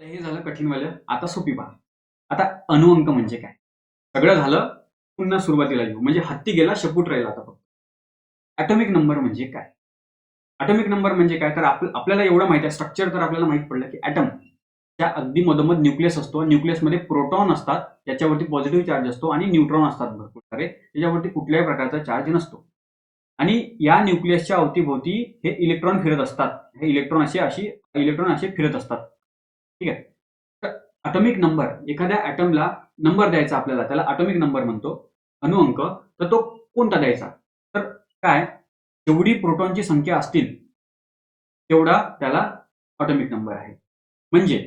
तर हे झालं कठीणवालं. आता सोपी पहा. आता अनुअंक म्हणजे काय? सगळं झालं पुन्हा सुरुवातीला येऊ. म्हणजे हत्ती गेला शपूट राहिला आता फक्त. ॲटॉमिक नंबर म्हणजे काय? ॲटॉमिक नंबर म्हणजे काय? तर आप आपल्याला एवढं माहिती आहे स्ट्रक्चर तर आपल्याला माहीत पडलं की ॲटम त्या अगदी मधोमध न्यूक्लियस असतो. न्यूक्लियसमध्ये प्रोटॉन असतात त्याच्यावरती पॉझिटिव्ह चार्ज असतो आणि न्यूट्रॉन असतात भरपूर सारे. त्याच्यावरती कुठल्याही प्रकारचा चार्ज नसतो. आणि या न्यूक्लियसच्या अवतीभोवती हे इलेक्ट्रॉन फिरत असतात. हे इलेक्ट्रॉन असे अशी इलेक्ट्रॉन असे फिरत असतात. ठीक आहे? तर अटॉमिक नंबर एखाद्या ॲटमला नंबर द्यायचा आपल्याला त्याला अटॉमिक नंबर म्हणतो अणुअंक तर तो कोणता द्यायचा? तर काय? जेवढी प्रोटॉनची संख्या असतील तेवढा त्याला ऑटोमिक नंबर आहे. म्हणजे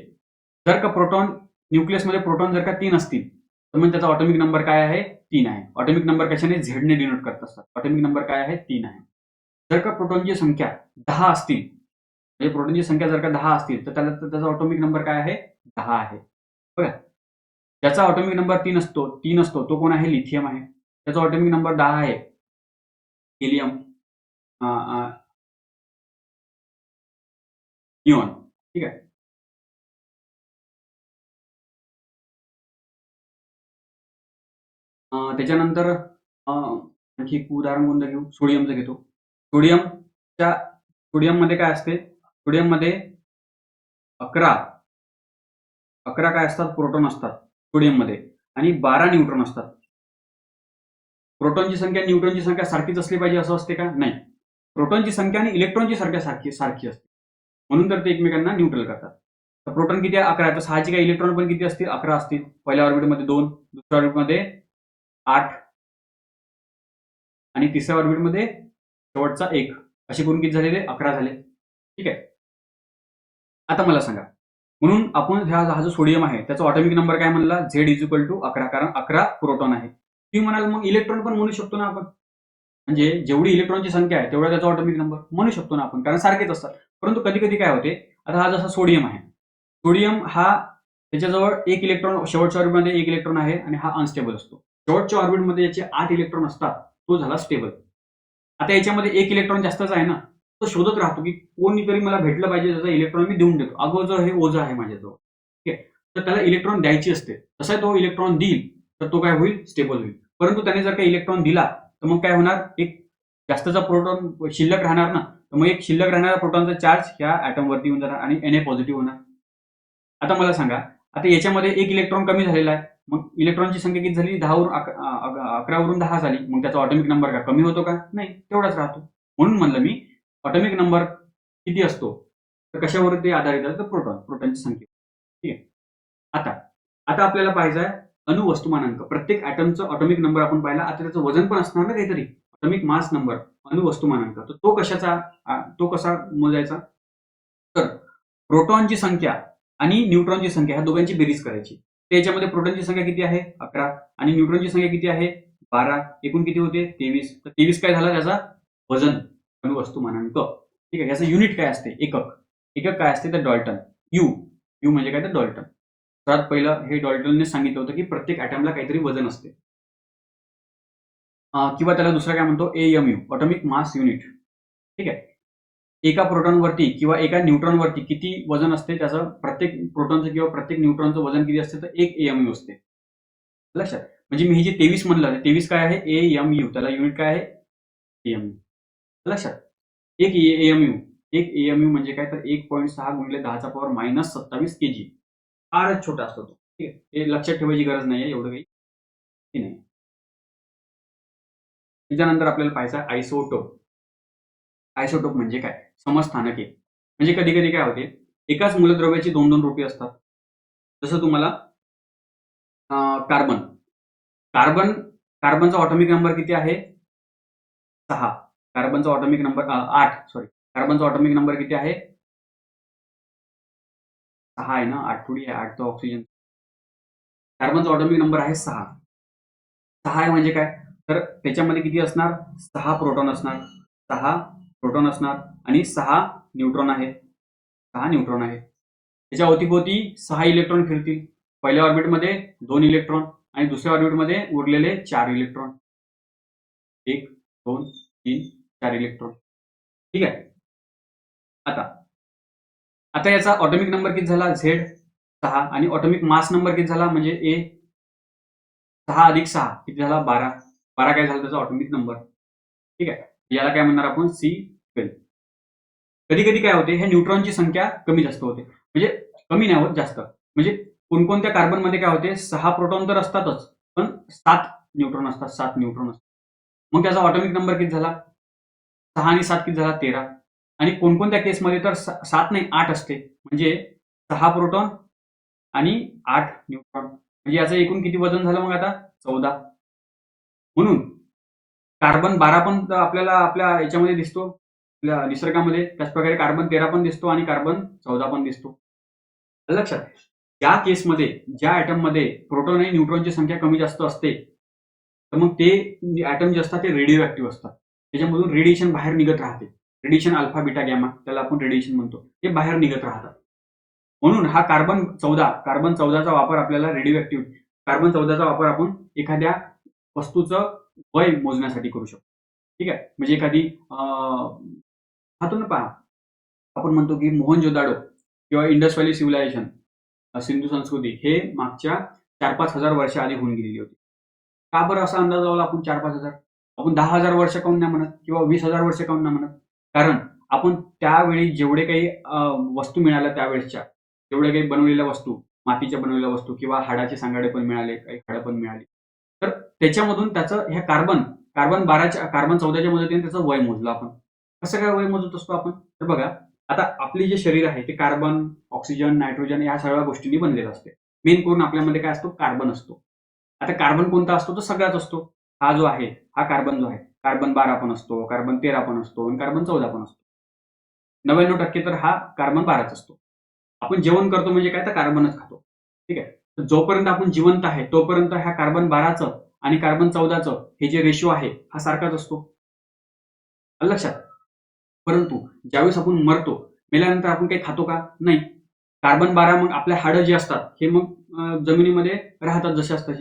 जर का प्रोटॉन न्यूक्लियसमध्ये प्रोटॉन जर का तीन असतील तर मग त्याचा ऑटोमिक नंबर काय आहे? तीन आहे. ऑटोमिक नंबर कशाने? झेडने डिनोट करत असतात. ऑटोमिक नंबर काय आहे? तीन आहे. जर का प्रोटॉनची संख्या दहा असतील म्हणजे प्रोटॉनची संख्या जर का दहा असतील तर त्याला त्याचा ऑटोमिक नंबर काय आहे? दहा आहे. बघा. ज्याचा ऑटोमिक नंबर तीन असतो. तीन असतो. तो कोण आहे? लिथियम आहे. त्याचा ऑटोमिक नंबर दहा आहे. हेलियम निऑन ठीक आहे. त्याच्यानंतर आणखी एक उदाहरण कोणतं घेऊ? सोडियमचं घेतो. सोडियमच्या सोडियममध्ये काय असते? सोडियममध्ये अकरा अकरा काय असतात? प्रोटॉन असतात. सोडियममध्ये आणि बारा न्यूट्रॉन असतात. प्रोटॉनची संख्या न्यूट्रॉनची संख्या सारखीच असली पाहिजे असं असते का? नाही. प्रोटॉनची संख्या आणि इलेक्ट्रॉनची संख्या सारखी सारखी असते. म्हणून तर ते एकमेकांना न्यूट्रल करतात. तर प्रोटॉन किती अकरा तर सहाची काय इलेक्ट्रॉन पण किती असतील? अकरा असतील. पहिल्या ऑर्बिटमध्ये दोन दुसऱ्या ऑर्बिटमध्ये आठ आणि तिसऱ्या ऑर्बिटमध्ये शेवटचा एक. असे करून किती झालेले? अकरा झाले. ठीक आहे. आता मला सांगा. म्हणून आपण ह्या हा जो सोडियम आहे त्याचा ऑटोमिक नंबर काय म्हणला? झेड इज इक्वल टू अकरा. कारण अकरा प्रोटॉन आहे. तुम्ही म्हणाल मग इलेक्ट्रॉन पण म्हणू शकतो ना आपण? म्हणजे जेवढी इलेक्ट्रॉनची संख्या आहे तेवढा त्याचा ऑटोमिक नंबर म्हणू शकतो ना आपण. कारण सारखेच असतात. परंतु कधी कधी काय होते? आता हा जसा सोडियम आहे. सोडियम हा त्याच्याजवळ एक इलेक्ट्रॉन शेवटच्या ऑर्बिटमध्ये एक इलेक्ट्रॉन आहे आणि हा अनस्टेबल असतो. शेवटच्या ऑर्बिटमध्ये याचे आठ इलेक्ट्रॉन असतात तो झाला स्टेबल आता याच्यामध्ये एक इलेक्ट्रॉन जास्तच आहे ना? तो शोधत राहतो की कोणीतरी मला भेटलं पाहिजे त्याचा इलेक्ट्रॉन मी देऊन देतो. अगोदर हे ओझं आहे माझ्याजवळ ठीक आहे? तर त्याला इलेक्ट्रॉन द्यायची असते. तसा तो इलेक्ट्रॉन देईल तर तो काय होईल? स्टेबल होईल. परंतु त्याने जर का इलेक्ट्रॉन दिला तर मग काय होणार? एक जास्तचा प्रोटॉन शिल्लक राहणार ना तर मग एक शिल्लक राहणारा प्रोटॉनचा चार्ज ह्या ॲटमवरती येऊन जाणार आणि एन ए पॉझिटिव्ह होणार. आता मला सांगा आता याच्यामध्ये एक इलेक्ट्रॉन कमी झालेला आहे. मग इलेक्ट्रॉनची संख्या किती झाली? दहावरून अकरावरून दहा झाली. मग त्याचा ऑटोमिक नंबर का कमी होतो का? नाही तेवढाच राहतो. म्हणून म्हणलं मी ऑटोमिक नंबर किती असतो? तर कशावर ते आधारित आहे? तर प्रोटॉन प्रोटॉनची संख्या. ठीक आहे? आता आता आपल्याला पाहिजे आहे अणुवस्तुमानांक प्रत्येक ॲटमचा ऑटोमिक नंबर आपण पाहिला. आता त्याचं वजन पण असणार ना काहीतरी. ऑटोमिक मास नंबर अणुवस्तुमानांक तर तो कशाचा? तो कसा मोजायचा? तर प्रोटॉनची संख्या आणि न्यूट्रॉनची संख्या ह्या दोघांची बेरीज करायची. त्याच्यामध्ये प्रोटॉनची संख्या किती आहे? अकरा. आणि न्यूट्रॉनची संख्या किती आहे? बारा. एकूण किती होते? तेवीस. तर तेवीस काय झाला त्याचा? वजन. अणुवस्तुमानांक ठीक आहे याचं युनिट काय असते? एकक. एकक काय असते? तर डॉल्टन. यू यू म्हणजे काय? तर डॉल्टन. सर्वात पहिलं हे डॉल्टनने सांगितलं होतं की प्रत्येक ॲटमला काहीतरी वजन असते. किंवा त्याला दुसरं काय म्हणतो? A M U atomic mass unit ठीक आहे? एका प्रोटॉनवरती किंवा एका न्यूट्रॉनवरती किती वजन असते? त्याचं प्रत्येक प्रोटॉनचं किंवा प्रत्येक न्यूट्रॉनचं वजन किती असते? तर एक ए एम यू असते. लक्षात? म्हणजे मी हे जे तेवीस म्हणलं तेवीस काय आहे? ए एम यू त्याला युनिट काय आहे? ए एम यू लक्षात. एक ए एक एएमयू म्हणजे काय तर एक पॉईंट सहा गुणिले दहाचा पॉवर मायनस सत्तावीस के जी फारच छोटा असतो तो. ठीक आहे? हे लक्षात ठेवायची गरज नाही आहे एवढं काही. की नाही? त्याच्यानंतर आपल्याला पाहायचं आयसोटोप आयसोटोप म्हणजे काय? समस्थानके म्हणजे कधी कधी काय होते? एकाच मूलद्रव्याची दोन दोन रूपे असतात. जसं तुम्हाला कार्बन कार्बन कार्बनचा ऑटोमिक नंबर किती आहे? सहा. कार्बनचा ऑटोमिक नंबर आठ सॉरी कार्बनचा ऑटोमिक नंबर किती आहे? सहा आहे ना? आठ थोडी आहे आठ तो ऑक्सिजन कार्बनचा ऑटोमिक नंबर आहे सहा. सहा आहे म्हणजे काय? तर त्याच्यामध्ये किती असणार? सहा प्रोटॉन असणार. सहा प्रोटॉन असणार आणि सहा न्यूट्रॉन आहे. सहा न्यूट्रॉन आहे. त्याच्या अवतीभोवती सहा इलेक्ट्रॉन फिरतील. पहिल्या ऑर्बिटमध्ये दोन इलेक्ट्रॉन आणि दुसऱ्या ऑर्बिटमध्ये उरलेले चार इलेक्ट्रॉन एक दोन तीन चार इलेक्ट्रॉन. ठीक आहे? आता आता याचा ऑटोमिक नंबर किती झाला? झेड सहा. आणि ऑटोमिक मास नंबर किती झाला? म्हणजे ए सहा अधिक सहा. किती झाला? बारा. बारा काय झाला? त्याचा ऑटोमिक नंबर ठीक आहे? याला काय म्हणणार आपण? सी ट्वेल्व कधी कधी काय होते? हे न्यूट्रॉनची संख्या कमी जास्त होते. म्हणजे कमी नाही होत जास्त. म्हणजे कोणकोणत्या कार्बनमध्ये काय होते? सहा प्रोटॉन तर असतातच. पण सात न्यूट्रॉन असतात. सात न्यूट्रॉन असतात. मग त्याचा ऑटोमिक नंबर किती झाला? सहा आणि सात किती झाला? तेरा. आणि कोणकोणत्या केसमध्ये? तर सात नाही आठ असते. म्हणजे सहा प्रोटॉन आणि आठ न्यूट्रॉन. म्हणजे याचं एकूण किती वजन झालं मग आता? चौदा. म्हणून कार्बन बारा पण आपल्याला आपल्या याच्यामध्ये दिसतो. आपल्या निसर्गामध्ये. त्याचप्रकारे कार्बन तेरा पण दिसतो आणि कार्बन चौदा पण दिसतो. लक्षात ज्या केसमध्ये ज्या ॲटममध्ये प्रोटॉन आणि न्यूट्रॉनची संख्या कमी जास्त असते तर मग ते ॲटम जे असतात ते रेडिओ ऍक्टिव्ह असतात. त्याच्यामधून रेडिएशन बाहेर निघत राहते. रेडिएशन अल्फा बिटा गॅमा त्याला आपण रेडिएशन म्हणतो. ते बाहेर निघत राहतात. म्हणून हा कार्बन चौदा कार्बन चौदाचा वापर आपल्याला रेडिओ ऍक्टिव्ह कार्बन चौदाचा वापर आपण एखाद्या वस्तूचं वय मोजण्यासाठी करू शकतो. ठीक आहे? म्हणजे एखादी अं, पहा. आपण म्हणतो की मोहन जोदाडो किंवा इंडस व्हॅली सिव्हिलायझेशन सिंधू संस्कृती हे मागच्या चार पाच हजार वर्षा आधी होऊन गेलेली होती. का बरं असा अंदाज लावला आपण चार पाच हजार? आपण दहा हजार वर्ष काऊन नाही म्हणत किंवा वीस हजार वर्ष काऊन नाही म्हणत. कारण आपण त्यावेळी जेवढे काही वस्तू मिळाल्या त्यावेळेसच्या जेवढ्या काही बनवलेल्या वस्तू मातीच्या बनवलेल्या वस्तू किंवा हाडाचे सांगाडे पण मिळाले काही हाडं पण मिळाली. तर त्याच्यामधून त्याचं ह्या कार्बन कार्बन बाराच्या कार्बन चौदाच्या मदतीने त्याचं वय मोजलं आपण. कसं काय वय मोजत असतो आपण? तर बघा आता आपली जे शरीर आहे ते कार्बन ऑक्सिजन नायट्रोजन या सगळ्या गोष्टींनी बनलेलं असते. मेन करून आपल्यामध्ये काय असतो? कार्बन असतो. आता कार्बन कोणता असतो? तो सगळ्याच असतो. हा जो आहे हा कार्बन जो आहे कार्बन बारा पण असतो कार्बन तेरा पण असतो आणि कार्बन चौदा पण असतो. नव्याण्णव टक्के तर हा कार्बन बाराच असतो. आपण जेवण करतो म्हणजे काय? तर कार्बनच खातो. ठीक आहे? तर जोपर्यंत आपण जिवंत आहे तोपर्यंत ह्या कार्बन बाराचं आणि कार्बन चौदाचं हे जे रेशो आहे हा सारखाच असतो. लक्षात? परंतु ज्यावेळेस आपण मरतो मेल्यानंतर आपण काही खातो का? नाही. कार्बन बारा मग आपल्या हाडं जे असतात हे मग जमिनीमध्ये राहतात जसे असतात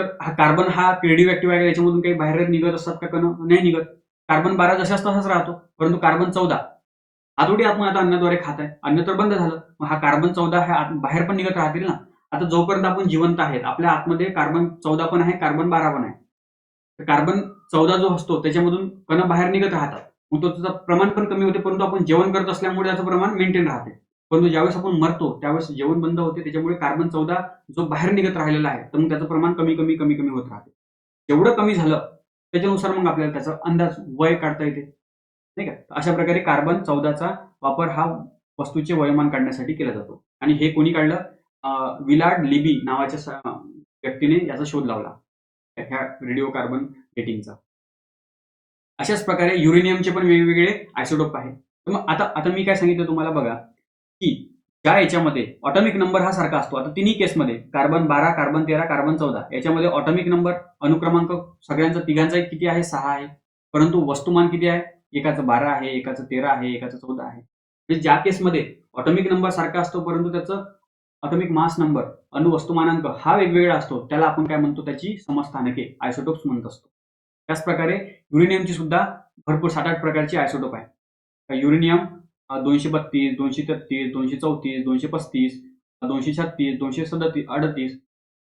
तर हा कार्बन हा रेडिओ ऍक्टिव्ह आहे याच्यामधून काही बाहेर निघत असतात का? कण? नाही निघत. कार्बन बारा जशाच तसाच राहतो परंतु कार्बन चौदा. आतोडी आपण आता अन्नाद्वारे खात आहे. अन्न तर बंद झालं. मग हा कार्बन चौदा हा बाहेर पण निघत राहतील ना? आता जोपर्यंत आपण जिवंत आहेत आपल्या आतमध्ये कार्बन चौदा पण आहे कार्बन बारा पण आहे. तर कार्बन चौदा जो असतो त्याच्यामधून कण बाहेर निघत राहतात. मग तो त्याचं प्रमाण पण कमी होते परंतु आपण जेवण करत असल्यामुळे त्याचं प्रमाण मेंटेन राहते. परंतु ज्यावेळेस आपण मरतो त्यावेळेस जेवण बंद होते त्याच्यामुळे कार्बन चौदा जो बाहेर निघत राहिलेला आहे तर मग त्याचं प्रमाण कमी कमी कमी कमी होत राहते. जेवढं कमी झालं त्याच्यानुसार मग आपल्याला त्याचा अंदाज वय काढता येते. नाही का? अशा प्रकारे कार्बन चौदाचा वापर हा वस्तूचे वयोमान काढण्यासाठी केला जातो. आणि हे कोणी काढलं? विलाड विलार्ड लिबी नावाच्या व्यक्तीने याचा शोध लावला. ह्या रेडिओ कार्बन डेटिंगचा अशाच प्रकारे युरेनियमचे पण वेगवेगळे आयसोटोप आहे तर मग आता आता मी काय सांगितलं तुम्हाला बघा. की ज्या याच्यामध्ये ऑटॉमिक नंबर हा सारखा असतो. आता तिन्ही केसमध्ये कार्बन बारा कार्बन तेरा कार्बन चौदा याच्यामध्ये ऑटॉमिक नंबर अनुक्रमांक सगळ्यांचा तिघांचा एक किती आहे? सहा आहे. परंतु वस्तुमान किती आहे? एकाचं बारा आहे एकाचं तेरा आहे एकाचं चौदा आहे. म्हणजे ज्या केसमध्ये ऑटॉमिक नंबर सारखा असतो परंतु त्याचं ऑटॉमिक मास नंबर अणुवस्तुमानांक हा वेगवेगळा असतो त्याला आपण काय म्हणतो? त्याची समस्थानके आयसोटोप्स म्हणत असतो. त्याच प्रकारे युरेनियमची सुद्धा भरपूर सात आठ प्रकारची आयसोटोप आहे युरेनियम दोनशे बत्तीस दोनशे तेहतीस दोनशे चौतीस दोनशे पस्तीस दोनशे छत्तीस दोनशे सदतीस अडतीस.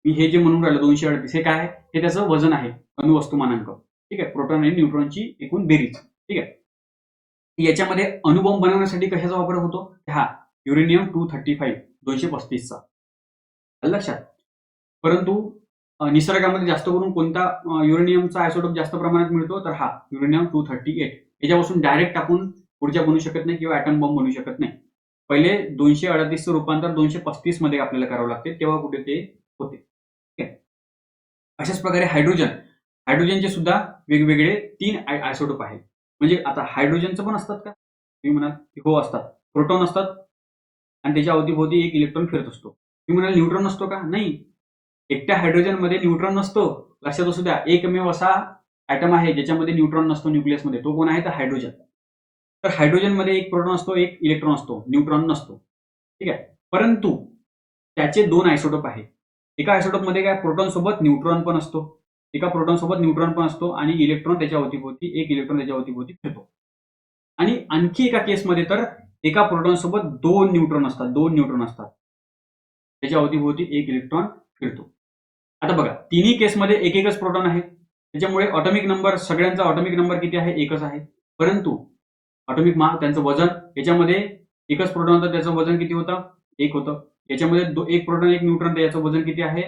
मी हे जे म्हणून राहिलं दोनशे अडतीस हे काय आहे? हे त्याचं वजन आहे अणुवस्तुमानांक. ठीक आहे? प्रोटॉन आणि न्यूट्रॉनची एकूण बेरीज. ठीक आहे? याच्यामध्ये अणुबॉम्ब बनवण्यासाठी कशाचा वापर होतो? हा युरेनियम टू थर्टी फाईव्ह दोनशे पस्तीसचा. लक्षात? परंतु निसर्गामध्ये जास्त करून कोणता युरेनियमचा आयसोटोप जास्त प्रमाणात मिळतो? तर हा युरेनियम टू थर्टी एट. याच्यापासून डायरेक्ट टाकून ऊर्जा बनू शकत नाही किंवा ॲटम बॉम्ब बनवू शकत नाही. पहिले दोनशे अडतीसचं रूपांतर दोनशे पस्तीसमध्ये आपल्याला करावं लागते तेव्हा कुठे ते होते. ठीक आहे अशाच प्रकारे हायड्रोजन हायड्रोजनचे सुद्धा वेगवेगळे तीन आयसोटोप आहेत. म्हणजे आता हायड्रोजनचं पण असतात का? तुम्ही म्हणाल की हो असतात. प्रोटॉन असतात. आणि त्याच्या अवतीभोवती एक इलेक्ट्रॉन फिरत असतो. तुम्ही म्हणाल न्यूट्रॉन नसतो का? नाही. एकट्या हायड्रोजनमध्ये न्यूट्रॉन नसतो. लक्षात असू द्या एकमेव असा आयटम आहे ज्याच्यामध्ये न्यूट्रॉन नसतो न्यूक्लियसमध्ये तो कोण आहे? तर हायड्रोजन तर हायड्रोजनमध्ये एक प्रोटॉन असतो एक इलेक्ट्रॉन असतो न्यूट्रॉन नसतो. ठीक आहे? परंतु त्याचे दोन आयसोटोप आहेत. एका आयसोटोपमध्ये काय? प्रोटॉन सोबत न्यूट्रॉन पण असतो. एका प्रोटॉन सोबत न्यूट्रॉन पण असतो आणि इलेक्ट्रॉन त्याच्या अवतीभोवती एक इलेक्ट्रॉन त्याच्या अवतीभोवती फिरतो. आणि आणखी एका केसमध्ये तर एका प्रोटॉन सोबत दोन न्यूट्रॉन असतात दोन न्यूट्रॉन असतात. त्याच्या अवतीभोवती एक इलेक्ट्रॉन फिरतो. आता बघा तिन्ही केसमध्ये एक एकच प्रोटॉन आहे. त्याच्यामुळे ऑटोमिक नंबर सगळ्यांचा ऑटोमिक नंबर किती आहे? एकच आहे. परंतु ऑटोमिक मा त्यांचं वजन याच्यामध्ये एकच प्रोटॉन होतं त्याचं वजन किती होतं? एक होतं. याच्यामध्ये एक प्रोटॉन एक न्यूट्रॉन याचं वजन किती आहे?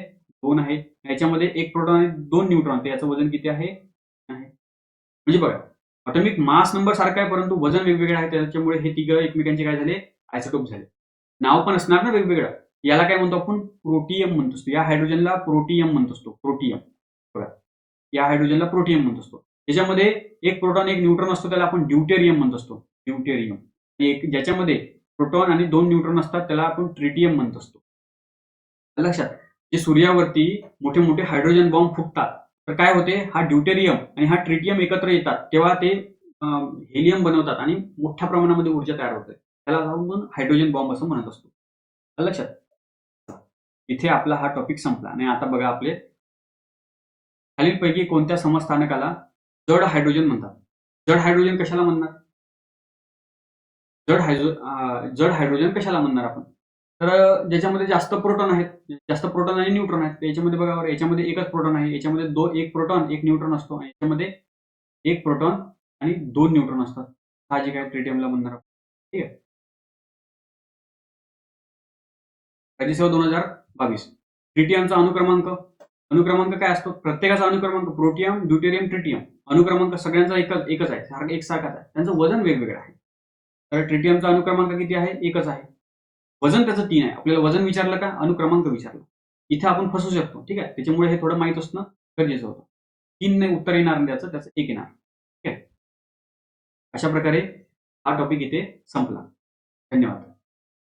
दोन आहे. याच्यामध्ये एक प्रोटॉन आणि दोन न्यूट्रॉन याचं वजन किती आहे? म्हणजे बघा ऑटोमिक मास नंबर सारखा आहे परंतु वजन वेगवेगळं आहे त्याच्यामुळे हे तिघं एकमेकांचे काय झाले? आयसोटोप झाले. नाव पण असणार ना वेगवेगळं. याला काय म्हणतो आपण? प्रोटियम म्हणत असतो. या हायड्रोजनला प्रोटियम म्हणतो असतो. प्रोटियम बघा. या हायड्रोजनला प्रोटियम म्हणतो असतो. त्याच्यामध्ये एक प्रोटॉन एक न्यूट्रॉन असतो त्याला आपण ड्युटेरियम म्हणत असतो. ड्युटेरियम. एक ज्याच्यामध्ये प्रोटॉन आणि दोन न्यूट्रॉन असतात त्याला आपण ट्रिटियम म्हणत असतो. लक्षात जे सूर्यावरती मोठे मोठे हायड्रोजन बॉम्ब फुटतात तर काय होते? हा ड्युटेरियम आणि हा ट्रिटियम एकत्र येतात. तेव्हा ते हेलियम बनवतात आणि मोठ्या प्रमाणामध्ये ऊर्जा तयार होते. त्याला आपण हायड्रोजन बॉम्ब असं म्हणत असतो. लक्षात इथे आपला हा टॉपिक संपला. आणि आता बघा आपले खालीलपैकी कोणत्या समस्थानकाला जड हायड्रोजन म्हणतात. जड हायड्रोजन कशाला म्हणणार? जड हायड्रो जड हायड्रोजन कशाला म्हणणार आपण? तर ज्याच्यामध्ये जास्त प्रोटॉन आहेत जास्त प्रोटॉन आणि न्यूट्रॉन आहेत याच्यामध्ये बघा बरं, याच्यामध्ये एकच प्रोटॉन आहे याच्यामध्ये दोन एक प्रोटॉन एक न्यूट्रॉन असतो आणि याच्यामध्ये एक प्रोटॉन आणि दोन न्यूट्रॉन असतात. हा जे काय ट्रिटियमला म्हणणार आपण. ठीक आहे? राज्यसेवा सेवा दोन हजार बावीस. ट्रिटियमचा अनुक्रमांक. अनुक्रमांक काय असतो? प्रत्येकाचा अनुक्रमांक प्रोटियम ड्युटेरियम ट्रिटियम. अनुक्रमांक सगळ्यांचा एकच एकच आहे. सारखं एकसारखाच आहे. त्यांचं वजन वेगवेगळं आहे. तर ट्रिटियमचा अनुक्रमांक किती आहे? एकच आहे. वजन त्याचं तीन आहे. आपल्याला वजन विचारलं का? अनुक्रमांक विचारला. इथे आपण फसू शकतो. ठीक आहे? त्याच्यामुळे हे थोडं माहीत असणं गरजेचं होतं. तीन नाही उत्तर येणार नाही त्याचं त्याचं एक येणार. ठीक आहे? अशा प्रकारे हा टॉपिक इथे संपला. धन्यवाद.